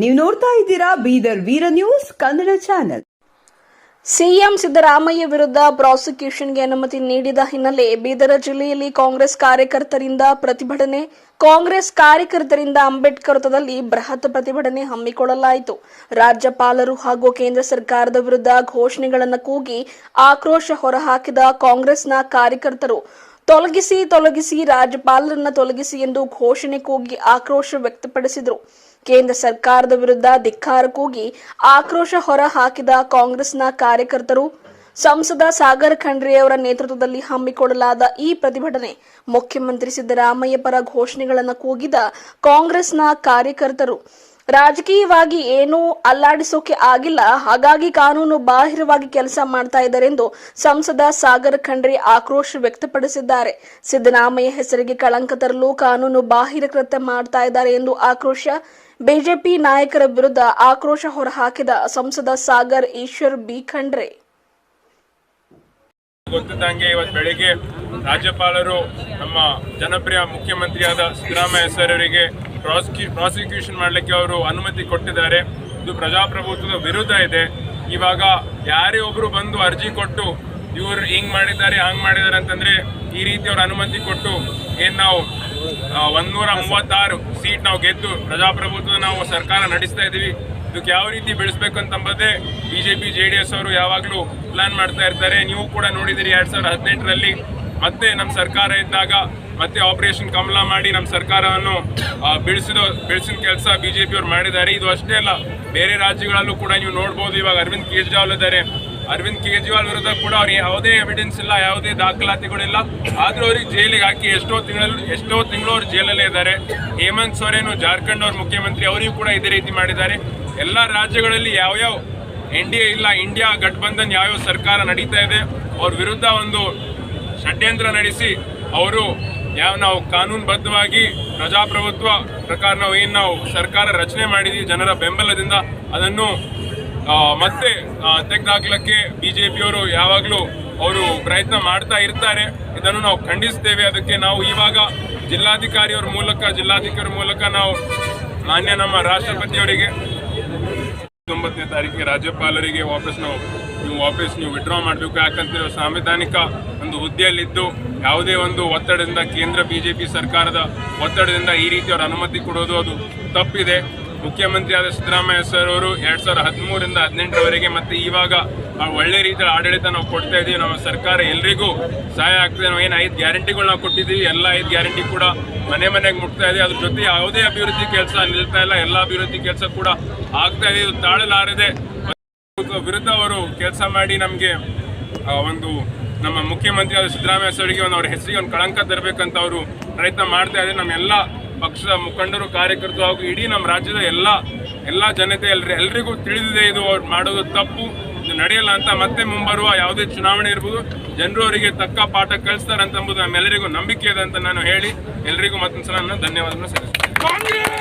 ನೀವು ನೋಡ್ತಾ ಇದ್ದೀರಾ Bidar Veera news Kannada channel. CM Siddaramaiah ವಿರುದ್ಧ ಪ್ರಾಸಿಕ್ಯೂಷನ್ಗೆ ಅನುಮತಿ ನೀಡಿದ ಹಿನ್ನೆಲೆ ಬೀದರ ಜಿಲ್ಲೆಯಲ್ಲಿ ಕಾಂಗ್ರೆಸ್ ಕಾರ್ಯಕರ್ತರಿಂದ ಪ್ರತಿಭಟನೆ, ಕಾಂಗ್ರೆಸ್ ಕಾರ್ಯಕರ್ತರಿಂದ ಅಂಬೇಡ್ಕರ್ ಬೃಹತ್ ಪ್ರತಿಭಟನೆ ಹಮ್ಮಿಕೊಳ್ಳಲಾಯಿತು. ರಾಜ್ಯಪಾಲರು ಹಾಗೂ ಕೇಂದ್ರ ಸರ್ಕಾರದ ವಿರುದ್ಧ ಘೋಷಣೆಗಳನ್ನು ಕೂಗಿ ಆಕ್ರೋಶ ಹೊರಹಾಕಿದ ಕಾಂಗ್ರೆಸ್ನ ಕಾರ್ಯಕರ್ತರು. ತೊಲಗಿಸಿ ತೊಲಗಿಸಿ, ರಾಜ್ಯಪಾಲರನ್ನ ತೊಲಗಿಸಿ ಎಂದು ಘೋಷಣೆ ಕೂಗಿ ಆಕ್ರೋಶ ವ್ಯಕ್ತಪಡಿಸಿದರು. ಕೇಂದ್ರ ಸರ್ಕಾರದ ವಿರುದ್ಧ ಧಿಕ್ಕಾರ ಕೂಗಿ ಆಕ್ರೋಶ ಹೊರ ಹಾಕಿದ ಕಾಂಗ್ರೆಸ್ನ ಕಾರ್ಯಕರ್ತರು, ಸಂಸದ ಸಾಗರ್ ಖಂಡ್ರೆಯವರ ನೇತೃತ್ವದಲ್ಲಿ ಹಮ್ಮಿಕೊಳ್ಳಲಾದ ಈ ಪ್ರತಿಭಟನೆ, ಮುಖ್ಯಮಂತ್ರಿ ಸಿದ್ದರಾಮಯ್ಯ ಪರ ಘೋಷಣೆಗಳನ್ನು ಕೂಗಿದ ಕಾಂಗ್ರೆಸ್ನ ಕಾರ್ಯಕರ್ತರು. ರಾಜಕೀಯವಾಗಿ ಏನೂ ಅಲ್ಲಾಡಿಸೋಕೆ ಆಗಿಲ್ಲ. ಹಾಗಾಗಿ ಕಾನೂನು ಬಾಹಿರವಾಗಿ ಕೆಲಸ ಮಾಡ್ತಾ ಇದ್ದಾರೆಂದು ಸಂಸದ ಸಾಗರ್ ಖಂಡ್ರೆ ಆಕ್ರೋಶ ವ್ಯಕ್ತಪಡಿಸಿದ್ದಾರೆ. ಸಿದ್ದರಾಮಯ್ಯ ಹೆಸರಿಗೆ ಕಳಂಕ ತರಲು ಕಾನೂನು ಬಾಹಿರ ಕೃತ್ಯ ಮಾಡ್ತಾ ಇದ್ದಾರೆ ಎಂದು ಆಕ್ರೋಶ. ಬಿಜೆಪಿ ನಾಯಕರ ವಿರುದ್ಧ ಆಕ್ರೋಶ ಹೊರಹಾಕಿದ ಸಂಸದ ಸಾಗರ್ ಈಶ್ವರ್ ಬಿ ಖಂಡ್ರೆ. ಗೊತ್ತಿದ್ದಂಗೆ ಇವತ್ತು ಬೆಳಿಗ್ಗೆ ರಾಜ್ಯಪಾಲರು ನಮ್ಮ ಜನಪ್ರಿಯ ಮುಖ್ಯಮಂತ್ರಿಯಾದ ಸಿದ್ದರಾಮಯ್ಯ ಸರ್ ಅವರಿಗೆ ಪ್ರಾಸಿಕ್ಯೂ ಪ್ರಾಸಿಕ್ಯೂಷನ್ ಮಾಡಲಿಕ್ಕೆ ಅವರು ಅನುಮತಿ ಕೊಟ್ಟಿದ್ದಾರೆ. ಇದು ಪ್ರಜಾಪ್ರಭುತ್ವದ ವಿರುದ್ಧ ಇದೆ. ಇವಾಗ ಯಾರೇ ಒಬ್ರು ಬಂದು ಅರ್ಜಿ ಕೊಟ್ಟು ಇವರು ಹಿಂಗೆ ಮಾಡಿದ್ದಾರೆ ಹಂಗ್ ಮಾಡಿದ್ದಾರೆ ಅಂತಂದ್ರೆ ಈ ರೀತಿ ಅವರು ಅನುಮತಿ ಕೊಟ್ಟು ಏನು ನಾವು ಆ, ಒಂದ್ನೂರ ಮೂವತ್ತಾರು ಸೀಟ್ ನಾವು ಗೆದ್ದು ಪ್ರಜಾಪ್ರಭುತ್ವದ ನಾವು ಸರ್ಕಾರ ನಡೆಸ್ತಾ ಇದ್ದೀವಿ. ಇದಕ್ಕೆ ಯಾವ ರೀತಿ ಬೆಳೆಸ್ಬೇಕು ಅಂತಂಬದೇ ಬಿಜೆಪಿ ಜೆ ಡಿ ಎಸ್ ಅವರು ಯಾವಾಗಲೂ ಪ್ಲಾನ್ ಮಾಡ್ತಾ ಇರ್ತಾರೆ. ನೀವು ಕೂಡ ನೋಡಿದಿರಿ ಎರಡು ಸಾವಿರದ ಹದಿನೆಂಟರಲ್ಲಿ. ಮತ್ತೆ ನಮ್ಮ ಸರ್ಕಾರ ಇದ್ದಾಗ ಮತ್ತೆ ಆಪರೇಷನ್ ಕಮಲ ಮಾಡಿ ನಮ್ಮ ಸರ್ಕಾರವನ್ನು ಬೀಳಿಸಿದ ಬೆಳೆಸಿದ ಕೆಲಸ ಬಿಜೆಪಿ ಅವರು ಮಾಡಿದ್ದಾರೆ. ಇದು ಅಷ್ಟೇ ಅಲ್ಲ, ಬೇರೆ ರಾಜ್ಯಗಳಲ್ಲೂ ಕೂಡ ನೀವು ನೋಡ್ಬೋದು ಇವಾಗ ಅರವಿಂದ್ ಕೇಜ್ರಿವಾಲ್ ಇದ್ದಾರೆ. ಅರವಿಂದ್ ಕೇಜ್ರಿವಾಲ್ ವಿರುದ್ಧ ಕೂಡ ಅವ್ರಿಗೆ ಯಾವುದೇ ಎವಿಡೆನ್ಸ್ ಇಲ್ಲ, ಯಾವುದೇ ದಾಖಲಾತಿಗಳಿಲ್ಲ ಆದರೂ ಅವ್ರಿಗೆ ಜೈಲಿಗೆ ಹಾಕಿ ಎಷ್ಟೋ ತಿಂಗಳಲ್ಲಿ, ಎಷ್ಟೋ ತಿಂಗಳು ಅವ್ರು ಜೈಲಲ್ಲೇ ಇದ್ದಾರೆ. ಹೇಮಂತ್ ಸೊರೇನು ಜಾರ್ಖಂಡ್ ಅವ್ರ ಮುಖ್ಯಮಂತ್ರಿ, ಅವರಿಗೂ ಕೂಡ ಇದೇ ರೀತಿ ಮಾಡಿದ್ದಾರೆ. ಎಲ್ಲ ರಾಜ್ಯಗಳಲ್ಲಿ ಯಾವ್ಯಾವ ಎನ್ ಡಿ ಎ ಇಲ್ಲ, ಇಂಡಿಯಾ ಗಠಬಂಧನ್ ಯಾವ್ಯಾವ ಸರ್ಕಾರ ನಡೀತಾ ಇದೆ, ಅವ್ರ ವಿರುದ್ಧ ಒಂದು ಷಡ್ಯಂತ್ರ ನಡೆಸಿ, ಅವರು ಯಾವ ನಾವು ಕಾನೂನುಬದ್ಧವಾಗಿ ಪ್ರಜಾಪ್ರಭುತ್ವ ಪ್ರಕಾರ ನಾವು ಏನು ನಾವು ಸರ್ಕಾರ ರಚನೆ ಮಾಡಿದ್ದೀವಿ ಜನರ ಬೆಂಬಲದಿಂದ ಅದನ್ನು ಆ, ಬಿ ಜೆ ಪಿಯವರು ಯಾವಾಗಲೂ ಅವರು ಪ್ರಯತ್ನ ಮಾಡ್ತಾ ಇರ್ತಾರೆ. ಇದನ್ನು ನಾವು ಖಂಡಿಸ್ತೇವೆ. ಅದಕ್ಕೆ ನಾವು ಇವಾಗ ಜಿಲ್ಲಾಧಿಕಾರಿಯವ್ರ ಮೂಲಕ ಜಿಲ್ಲಾಧಿಕಾರಿ ಮೂಲಕ ನಾವು ಮಾನ್ಯ ನಮ್ಮ ರಾಷ್ಟ್ರಪತಿಯವರಿಗೆ ಹತ್ತೊಂಬತ್ತನೇ ತಾರೀಕಿಗೆ ರಾಜ್ಯಪಾಲರಿಗೆ ವಾಪಸ್ ನಾವು ನೀವು ವಾಪಸ್ ನೀವು ವಿಡ್ರಾ ಮಾಡಬೇಕು. ಯಾಕಂತ ಸಾಂವಿಧಾನಿಕ ಒಂದು ಹುದ್ದೆಯಲ್ಲಿದ್ದು ಯಾವುದೇ ಒಂದು ಒತ್ತಡದಿಂದ ಕೇಂದ್ರ ಬಿ ಜೆ ಪಿ ಸರ್ಕಾರದ ಒತ್ತಡದಿಂದ ಈ ರೀತಿ ಅವರು ಅನುಮತಿ ಕೊಡೋದು ಅದು ತಪ್ಪಿದೆ. ಮುಖ್ಯಮಂತ್ರಿಯಾದ ಸಿದ್ದರಾಮಯ್ಯ ಸರ್ ಅವರು ಎರಡು ಸಾವಿರದ ಹದಿಮೂರರಿಂದ ಹದಿನೆಂಟರವರೆಗೆ ಮತ್ತೆ ಇವಾಗ ಒಳ್ಳೆ ರೀತಿಯ ಆಡಳಿತ ನಾವು ಕೊಡ್ತಾ ಇದೀವಿ. ನಮ್ಮ ಸರ್ಕಾರ ಎಲ್ರಿಗೂ ಸಹಾಯ ಆಗ್ತದೆ. ನಾವು ಏನು ಐದು ಗ್ಯಾರಂಟಿಗಳು ನಾವು ಕೊಟ್ಟಿದ್ದೀವಿ. ಎಲ್ಲ ಐದು ಗ್ಯಾರಂಟಿ ಕೂಡ ಮನೆ ಮನೆಗೆ ಮುಟ್ತಾ ಇದೆ. ಅದ್ರ ಜೊತೆ ಯಾವುದೇ ಅಭಿವೃದ್ಧಿ ಕೆಲಸ ನಿಲ್ತಾ ಇಲ್ಲ. ಎಲ್ಲ ಅಭಿವೃದ್ಧಿ ಕೆಲಸ ಕೂಡ ಆಗ್ತಾ ಇದೆ. ಇದು ತಾಳಲಾರದೆ ವಿರುದ್ಧ ಅವರು ಕೆಲಸ ಮಾಡಿ ನಮಗೆ ಒಂದು ನಮ್ಮ ಮುಖ್ಯಮಂತ್ರಿ ಆದ ಸಿದ್ದರಾಮಯ್ಯ ಸರಿಗೆ ಒಂದು ಅವ್ರ ಹೆಸರಿಗೆ ಒಂದು ಕಳಂಕ ತರಬೇಕಂತ ಅವರು ಪ್ರಯತ್ನ ಮಾಡ್ತಾ ಇದ್ದಾರೆ. ನಮ್ಮ ಎಲ್ಲ ಪಕ್ಷದ ಮುಖಂಡರು, ಕಾರ್ಯಕರ್ತರು ಹಾಗೂ ಇಡೀ ನಮ್ಮ ರಾಜ್ಯದ ಎಲ್ಲ ಎಲ್ಲ ಜನತೆ ಎಲ್ಲರಿಗೂ ಎಲ್ರಿಗೂ ತಿಳಿದಿದೆ ಇದು ಅವ್ರು ಮಾಡೋದು ತಪ್ಪು, ಇದು ನಡೆಯಲ್ಲ ಅಂತ ಮತ್ತೆ ಮುಂಬರುವ ಯಾವುದೇ ಚುನಾವಣೆ ಇರ್ಬೋದು. ಜನರು ಅವರಿಗೆ ತಕ್ಕ ಪಾಠ ಕಲಿಸ್ತಾರೆ ಅಂತ ನಮ್ಮೆಲ್ಲರಿಗೂ ನಂಬಿಕೆ ಇದೆ ಅಂತ ನಾನು ಹೇಳಿ, ಎಲ್ರಿಗೂ ಮತ್ತೊಂದ್ಸಲ ನಾನು ಧನ್ಯವಾದವನ್ನು ಸಲ್ಲಿಸ್ತೇನೆ.